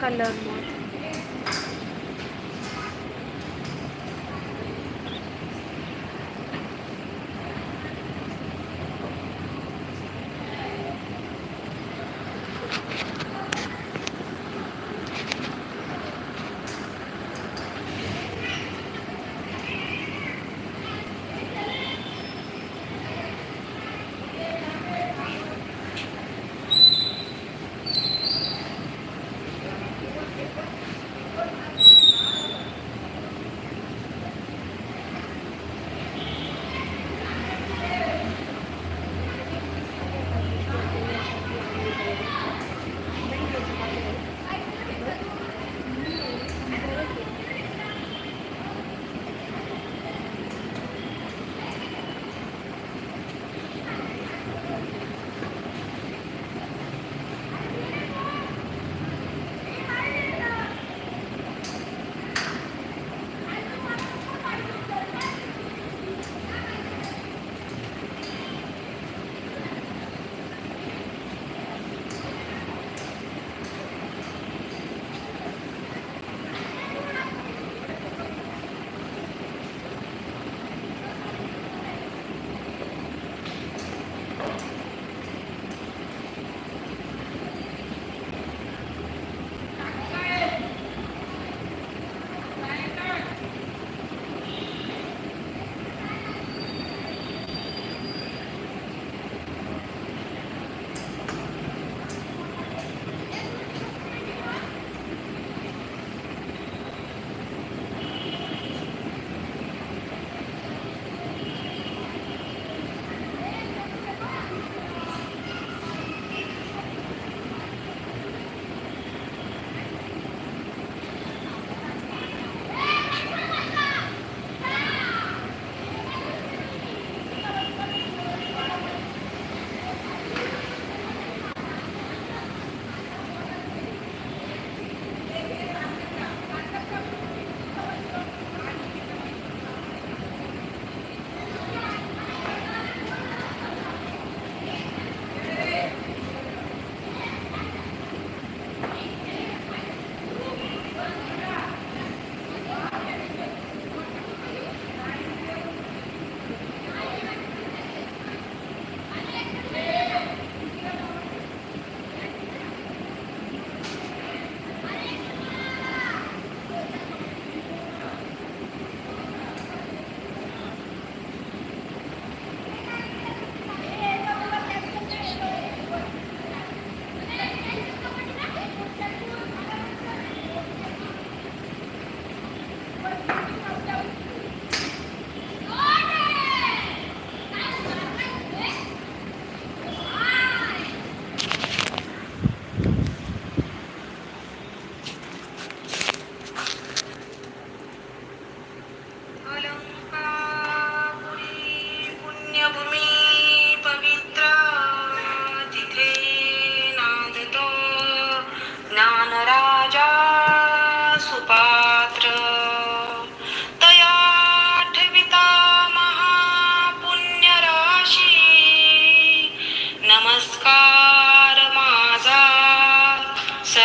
Colour मग.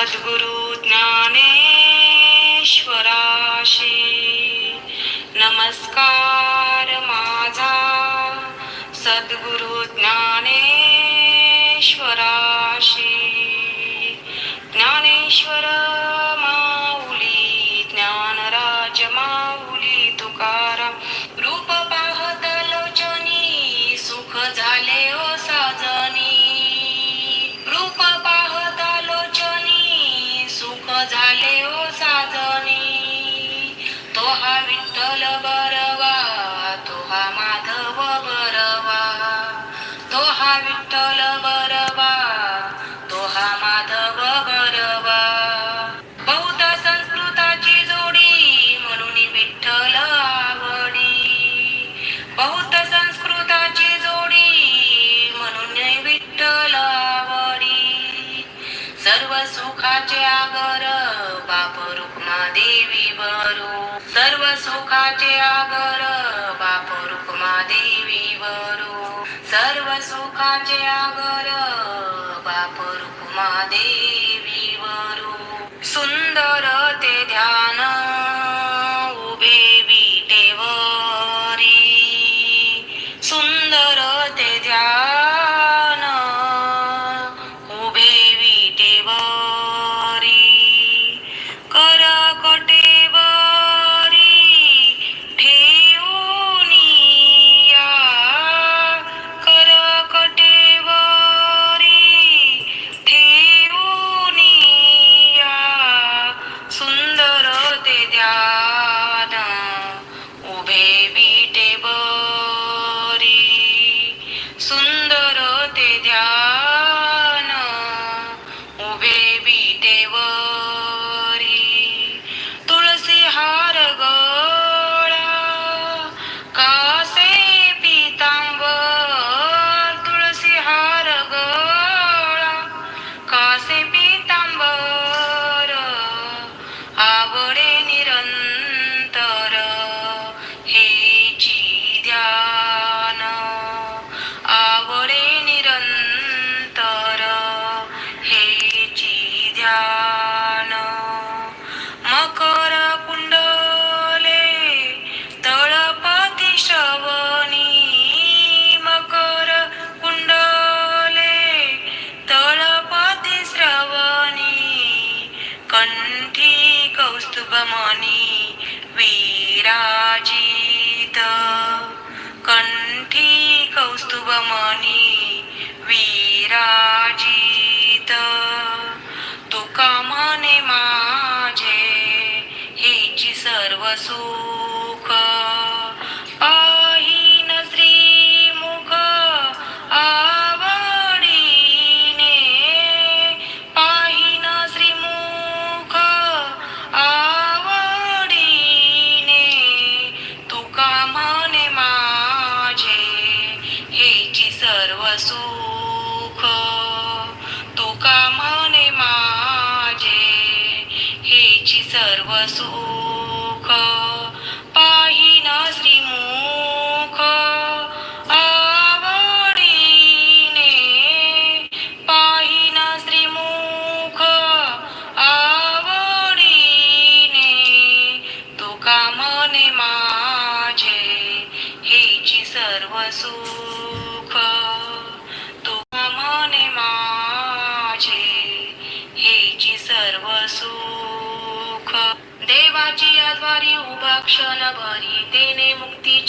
सद्गुरु तो हा আমাদের സർവമാണി വീരാജി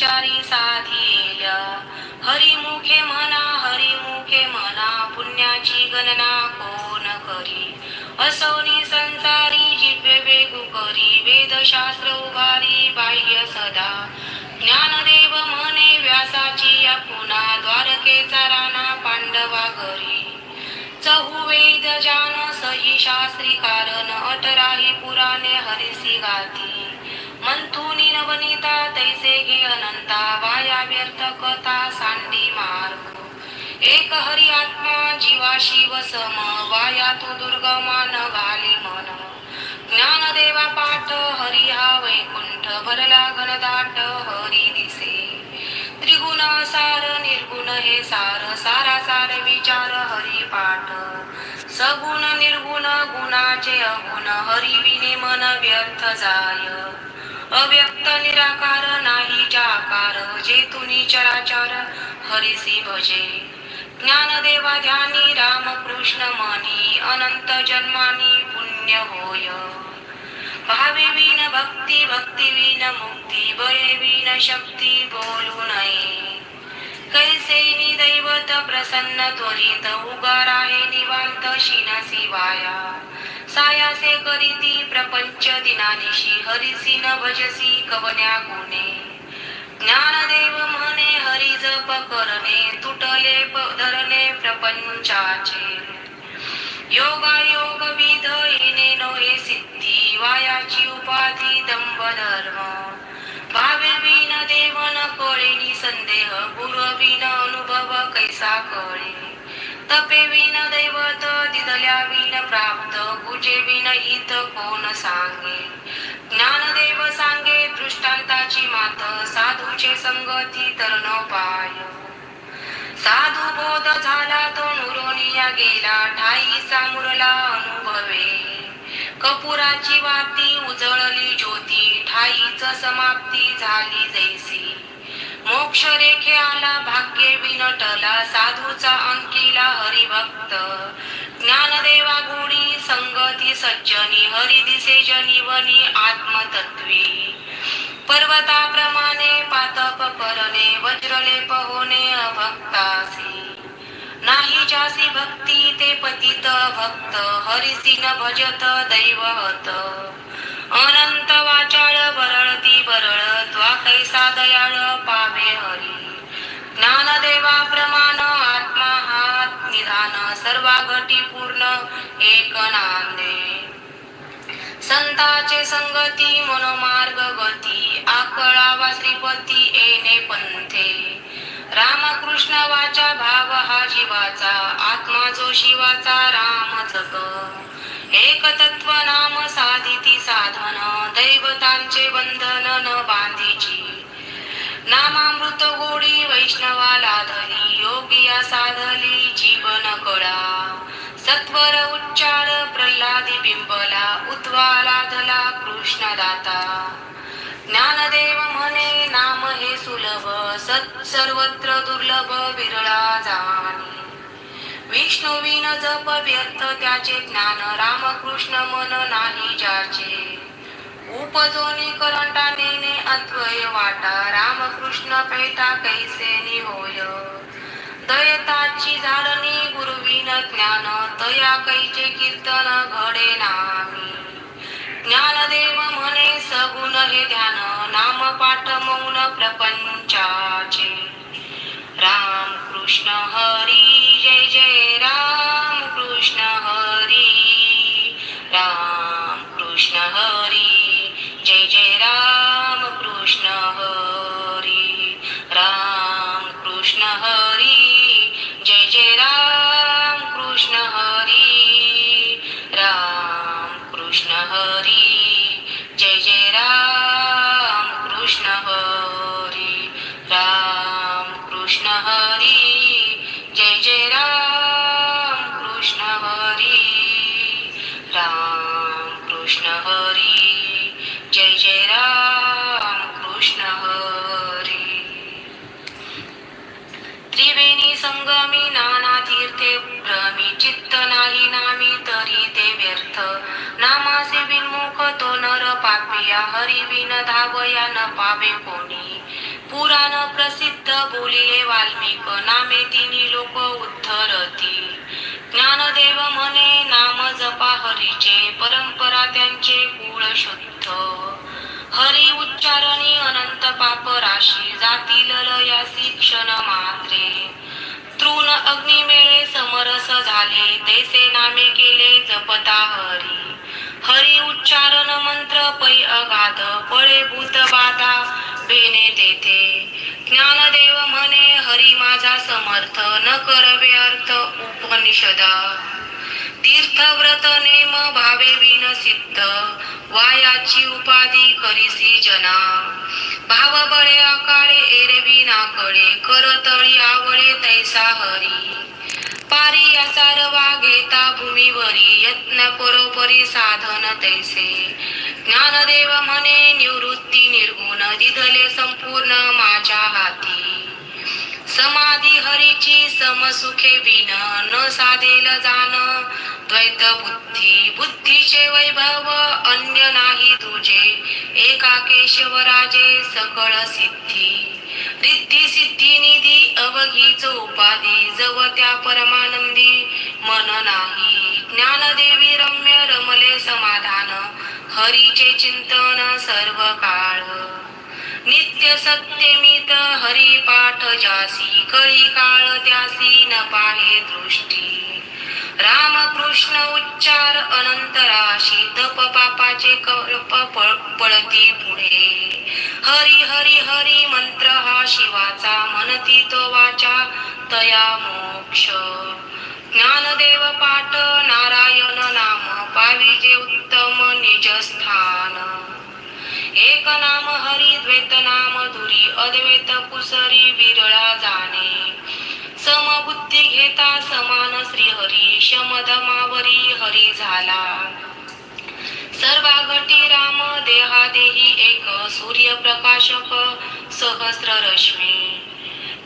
मुक्तिचारी साधिल्या हरिमुखे म्हणा हरिमुखे म्हणा पुण्याची गणना कोण करी? असोनी संसारी जिव्य वेगू करी वेदशास्त्र उभारी बाह्य सदा. ज्ञानदेव म्हणे व्यासाची या द्वारकेचा राणा पांडवा घरी. चहुवेद जान सही शास्त्री कारण अठराही पुराणे हरिसी गाती. मंथुनी नवनीता तैसे घे अनंता वाया व्यर्थ कथा सांडी मार्ग। एक हरी आत्मा जीवा शिव सम वाया तू दुर्गमा न घाले मन। ज्ञानदेवा पाठ हरी हा वैकुंठ भरला घनदाट हरी दिसे। त्रिगुण सार निर्गुण हे सार सारा सार विचार हरी पाठ। सगुण निर्गुण गुणाचे अगुण हरी विने मन व्यर्थ जाय। अव्यक्त निराकार नाही जाकार जे तुनी चराचर हरिसी भजे ज्ञानदेवा ध्यानी रामकृष्ण मानी अनंत जन्मानी पुण्य होय. भावे विन भक्ती भक्ती विन मुक्ती बरे विन शक्ती बोलू नये. कैसे दैवत प्रसन्न त्वरित उगार आहे निवांत शिना वाया सायासे करीती प्रपंच दिनानिशी हरिसी न भजसी कवन्या गुणे. ज्ञानदेव म्हणे हरी जप करणे तुटले प- धरणे प्रपंचाचे. योगा योग विध येणे नोहे सिद्धी वायाची उपाधी दंभ धर्म भावे बिन देव न कळेनी संदेह गुरु विन अनुभव कैसा कळे. तपे विन दैवत दिदल्या विन प्राप्त गुजे विन हित कोण सांगे? ज्ञानदेव सांगे दृष्टांताची मात साधूचे संगती तर न पाय. साधू बोध झाला तो नुरोनिया गेला ठाई सामुरला अनुभवे. कपुराची वाती उजळली ज्योती ठाईच समाप्ती झाली जैसी. मोक्ष रेखे आला भाग्य विनटला साधूचा अंकिला हरिभक्त. ज्ञानदेवा गुणी संगती सज्जनी हरी दिसे जनिवनी आत्मतत्वी. पर्वताप्रमाणे पातप करणे वज्रलेप होणे अभक्तासी. नाही जासी भक्ती ते पतित भक्त हरिसिन भजत दैवहत. अनंत वाचाळ बरळती बरळ त्वा कैसा दयाळ पावे हरी. ज्ञानदेवा प्रमाण आत्मा हात निधान सर्वागटी पूर्ण एक नांदे. संताचे संगती मनोमार्ग गती आकळावा श्रीपती येणे पंथे. रामकृष्ण वाचा भाव हा जीवाचा आत्मा जो शिवाचा राम जग. एक तत्व नाम साधिती साधन दैवतांचे बंधन न बांधीची. नामामृत गोडी वैष्णवाला धरी योगिया साधली जीवन कळा. सत्वर उच्चार प्रल्हादी बिंबला उद्वाला धला कृष्ण दाता ज्ञानदेव म्हणे नाम हे सुलभ सत सर्वत्र दुर्लभ विरळा जाणी. विष्णू विन जप व्यर्थ त्याचे ज्ञान रामकृष्ण मन नाही ज्याचे. उपजोनी करंटा नेने अद्वय वाटा रामकृष्ण पेटा कैसे निहोय दयताची झाडणी गुरुविन ज्ञान तया कैचे कीर्तन घडे नामी ज्ञानदेव म्हणे सगुण हे ध्यान नाम पाठ मौन प्रपंचाचे. राम कृष्ण हरी जय जय राम। संगमी नाना तीर्थे भ्रमी चित्त नाही नामी तरी ते व्यर्थ. नामासे विन्मुख तो नर पापिया हरी विन धावया न पावे कोणी. पुराण प्रसिद्ध बोलिले वाल्मिक नामे तिनी लोक उद्धरती. ज्ञानदेव म्हणे नाम जपा हरीचे परंपरा त्यांचे कुळ शुद्ध. हरी उच्चारणी अनंत पाप राशी जातील लयासी क्षण मात्रे. तृण अग्निमेळे समरस झाले. तैसे नामे केले जपता हरी. हरी उच्चारण मंत्र पै अगाध. पळे भूत बाधा भेने तेथे. ज्ञानदेव म्हणे हरी माझा समर्थ. न करवे अर्थ उपनिषदा. तीर्थव्रत नेम भावे विन सिद्ध वायाची उपाधी करीसी जना. भाव बळे आकाळे एरवी नाकळे करतळी आवळे तैसा हरी. पारी याचा घेता भूमीवरी यत्न परोपरी साधन तैसे. ज्ञानदेव म्हणे निवृत्ती निर्गुण दिधले संपूर्ण माझ्या हाती. समाधी हरीची समसुखे विन न साधेल जाण द्वैत बुद्धी बुद्धीचे वैभव अन्य नाही तुझे. एका केशवराजे सकळ सिद्धी. रिद्धी सिद्धी निधी अवघीच उपाधी. जव त्या परमानंदी मन नाही. ज्ञानदेवी रम्य रमले समाधान. हरीचे चिंतन सर्व काळ नित्य सत्यमित हरी पाठ जासी. कळी काळ त्यासी न पाहे दृष्टी. राम कृष्ण उच्चार अनंतरा राशी तप पापाचे पळती पुढे. हरी हरी हरी मंत्र हा शिवाचा मनती तो वाचा तया मोक्ष. ज्ञानदेव पाठ नारायण नाम पाविजे उत्तम निज स्थान. एक नाम हरी द्वैत नाम धुरी अद्वैत कुसरी विरळा जाणे. समबुद्धी घेता समान श्री हरी शमदमावरी हरी झाला. सर्वागटी राम देहा देही एक सूर्यप्रकाशक सहस्र रश्मी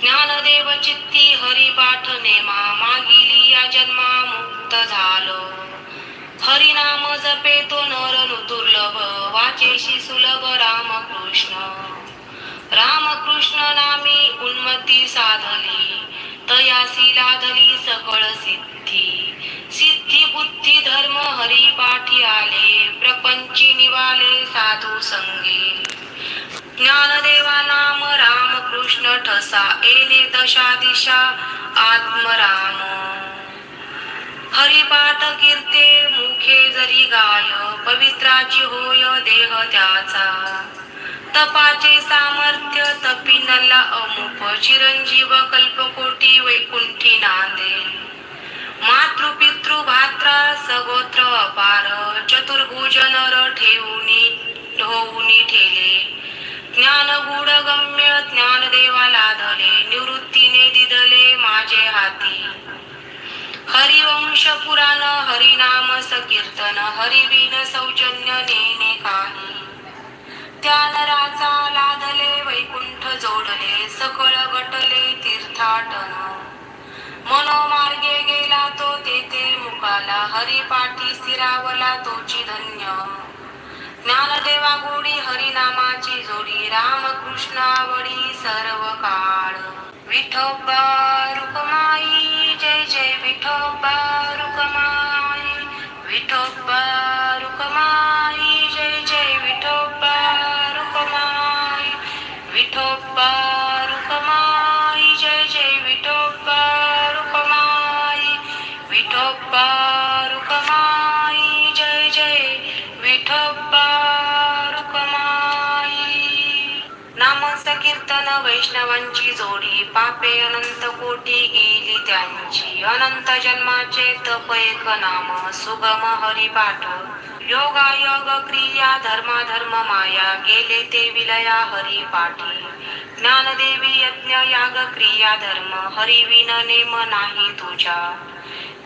ज्ञानदेव चित्ती हरिपाठ नेमा मागिली या जन्मा मुक्त झालो. हरिनाम जपे तो नर दुर्लभ वाचेशी सुलभ रामकृष्ण. रामकृष्ण नामी उन्मत्ती साधली. तयासी लाधली सकळ सिद्धी. सिद्धी बुद्धी धर्म हरी पाठी आले. प्रपंची निवाले साधू संगी. ज्ञानदेवा नाम राम कृष्ण ठसा. एने दशा दिशा आत्मराम. हरिपाठ कीर्ते मुखे जरी गाय पवित्राची होय देह त्याचा. तपाचे सामर्थ्य तपिनला अमुप चिरंजीव कल्पकोटी वैकुंठी नांदे. मातृपितृ भात्रा सगोत्र अपार चतुर्भुज नर ठेवूनी ढोवूनी ठेले. ज्ञान गूढ गम्य ज्ञानदेवा धले निवृत्तीने दिदले माझे हाती. हरिवंश पुराण हरिनाम सकीर्तन हरिवीन सौजन्य नेने काही. नराचा लादले वैकुंठ जोडले सकळ गटले तीर्थाटन. मनोमार्गे गेला तो तेथे मुकाला हरिपाठी स्थिरावला तोची धन्य. ज्ञानदेवा गोडी हरिनामाची जोडी रामकृष्णावडी सर्व काळ विठोबा रुकमाई जय जय विठोबा रुकमाई. विठोबा रुकमाई जय विठोबा रुकमाई जय जय विठोबा रुकमाई विठोबा रुकमाई जय जय विठोबा रुकमाई नाम कीर्तन वैष्णवांची जोडी पापे अनंत कोटी गेली त्यांची. अनंत जन्माचे तप एक नाम सुगम हरिपाठ. योगा योग क्रिया धर्म धर्म माया गेले ते विलया हरिपाठी ज्ञानदेवी यज्ञ याग क्रिया धर्म हरिविन नेम नाही तुझ्या.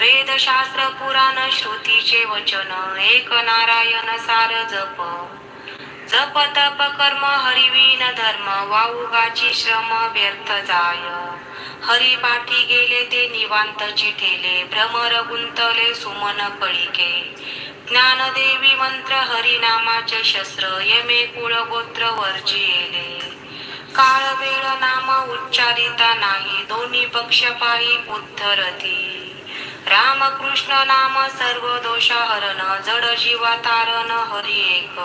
वेदशास्त्र पुराण श्रुतीचे वचन एक नारायण सार जप. जप तप कर्म हरिवीन धर्म वाऊगाची श्रम व्यर्थ जाय. हरिपाठी गेले ते निवांत चिठेले भ्रमर गुंतले सुमन कळिके. ज्ञानदेवी मंत्र हरिनामाचे शस्त्र यमे कुळ गोत्र वर्जिले काळ वेळ नाम उच्चारिता नाही दोन्ही पक्षपायी उद्धरती. रामकृष्ण नाम सर्व दोष हरण जड जीवा तारण हरि एक.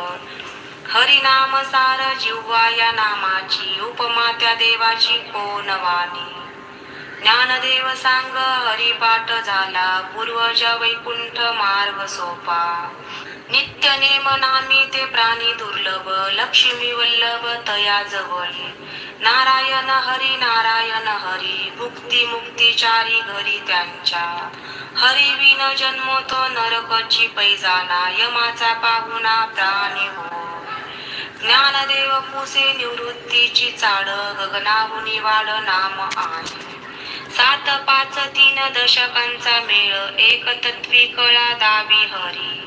हरिनाम सार जिव्हा या नामाची उपमा त्या देवाची कोण वाणी? ज्ञानदेव सांग हरिपाठ झाला पूर्वज वैकुंठ मार्ग सोपा. नित्य नेम नामी ते प्राणी दुर्लभ लक्ष्मी वल्लभ तया जवळ. नारायण हरी नारायण हरी मुक्ती मुक्तीचारी घरी त्यांच्या. हरी विन जन्मो तो नरकची पैजाना यमाचा पाहुणा प्राणी हो. ज्ञानदेव पुसे निवृत्तीची चाड गगनाहुनी वाढ नाम आहे सात पाच तीन दशकांचा मेळ एक तत्वी कळा दावी हरी.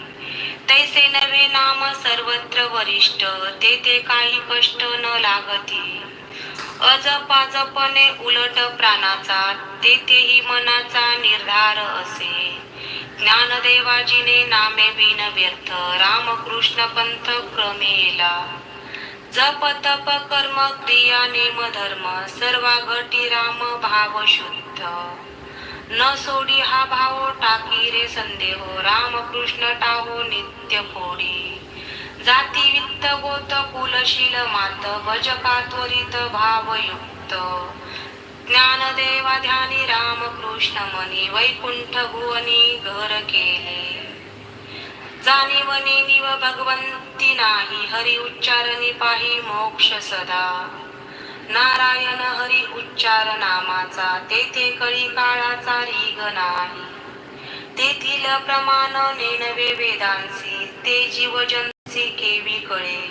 तैसे नवे नाम सर्वत्र वरिष्ठ तेथे काही कष्ट न लागती. अजपाजपणे उलट प्राणाचा तेथेही मनाचा निर्धार असे. ज्ञानदेवाजीने नामे बिन व्यर्थ रामकृष्ण पंथ क्रमेला. जप तप कर्म क्रिया नेम धर्म सर्वा घटी राम भाव शुद्ध. न सोडी हा भाव टाकी रे संदेह रामकृष्ण टाहो नित्य फोडी जाती वित्त गोत कुलशील मात भजका त्वरित भावयुक्त. ज्ञानदेवा ध्यानी रामकृष्ण मनी वैकुंठ भुवनी घर केले. जाणीवने निव भगवंती नाही. हरि उच्चारणी पाही मोक्ष सदा. नारायण हरी उच्चार नामाचा तेथे कळी काळाचा रिग नाही. तेथील प्रमाण नेनवे वेदांसी ते जीवजंसी केवी कळे.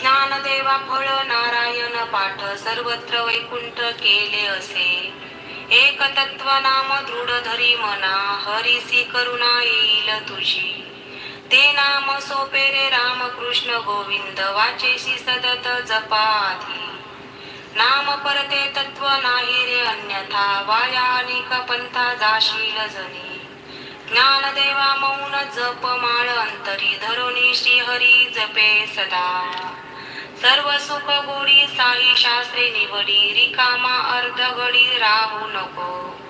ज्ञानदेवा फळ नारायण पाठ सर्वत्र वैकुंठ केले असे. एक तत्व नाम दृढ धरी मना हरिसी करुणा येईल तुझी. ते नाम सोपे रे रामकृष्ण गोविंद वाचेशी सतत जपाधी. नाम परते तत्व नाही रे अन्यथा वाया अनेक पंथा जाशील जनी. ज्ञानदेवा मौन जप माळ अंतरी धरुणी श्रीहरी जपे सदा. सर्व सुख गोडी साई शास्त्री निवडी रिकामा अर्धगडी राहू नको.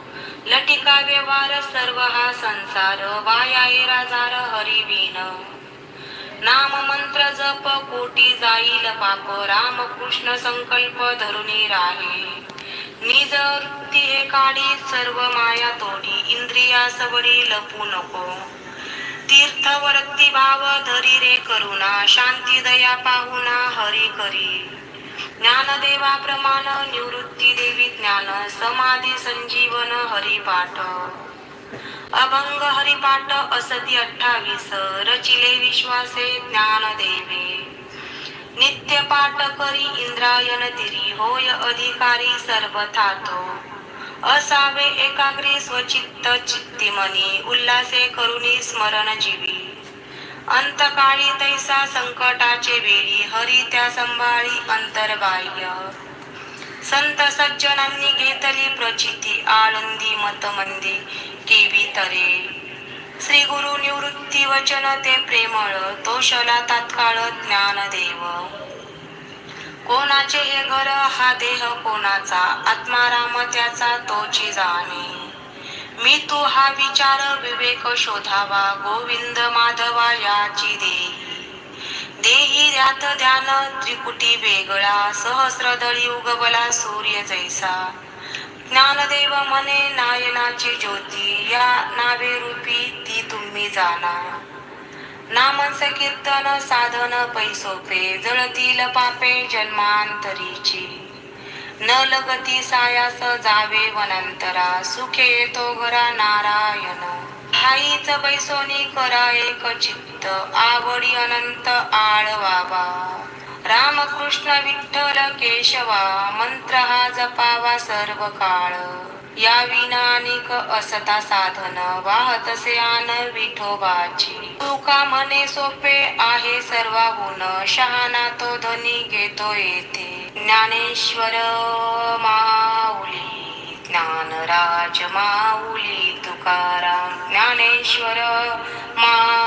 लटिका व्यवहार सर्व हा संसार वाया राजार हरिवीन नाम मंत्र जप कोटी जाईल पाप रामकृष्ण संकल्प धरुनी राहे। निज वृत्ती हे काढी सर्व माया तोडी इंद्रिया सबडी लपू नको। तीर्थ वरती भाव धरी रे करुणा शांती दया पाहुना हरी करी। ज्ञानदेवा प्रमाण निवृत्ती देवी ज्ञान समाधी संजीवन हरिपाठ। अभंग हरिपाठ असती अठ्ठावीस रचिले विश्वासे ज्ञान देवे नित्य पाठ करी इंद्रायन तिरी होय अधिकारी सर्वथा तो असावे एकाग्री स्वचित्त चित्तिमनी उल्हासे करुणी स्मरण जीवी अंतकाळी तैसा संकटाचे वेळी हरी त्या संभाळी अंतर्बाह्य. संत सज्जनांनी घेतली प्रचिती आळंदी मतमंदी केवी तरे. श्री गुरु निवृत्ती वचन ते प्रेमळ तोषला तात्काळ ज्ञानदेव कोणाचे हे घर हा देह कोणाचा? आत्माराम त्याचा तोची जाणे. मी तू हा विचार विवेक शोधावा. गोविंद माधवा याची देही. देही ध्यात ध्यान त्रिकुटी वेगळा. सहस्रदळी उगवला सूर्य जैसा. ज्ञानदेव मने नायनाची ज्योती. या नावे रूपी ती तुम्ही जाणा नामंस कीर्तन साधन पैसोपे जळतील पापे जन्मांतरीची. न लगती सायास जावे वनंतरा सुखे तो घरा नारायण. आईच बैसोनी करा एक चित्त आवडी अनंत आळवावा रामकृष्ण विठ्ठल केशवा मंत्र हा जपावा सर्व काळ या विनानिक असता साधन वाहतसे आन विठोबाची. तुका म्हणे सोपे आहे सर्वाहून शहाणा तो धनी घेतो येथे. ज्ञानेश्वर माऊली ज्ञानराज माऊली तुकाराम. ज्ञानेश्वर मा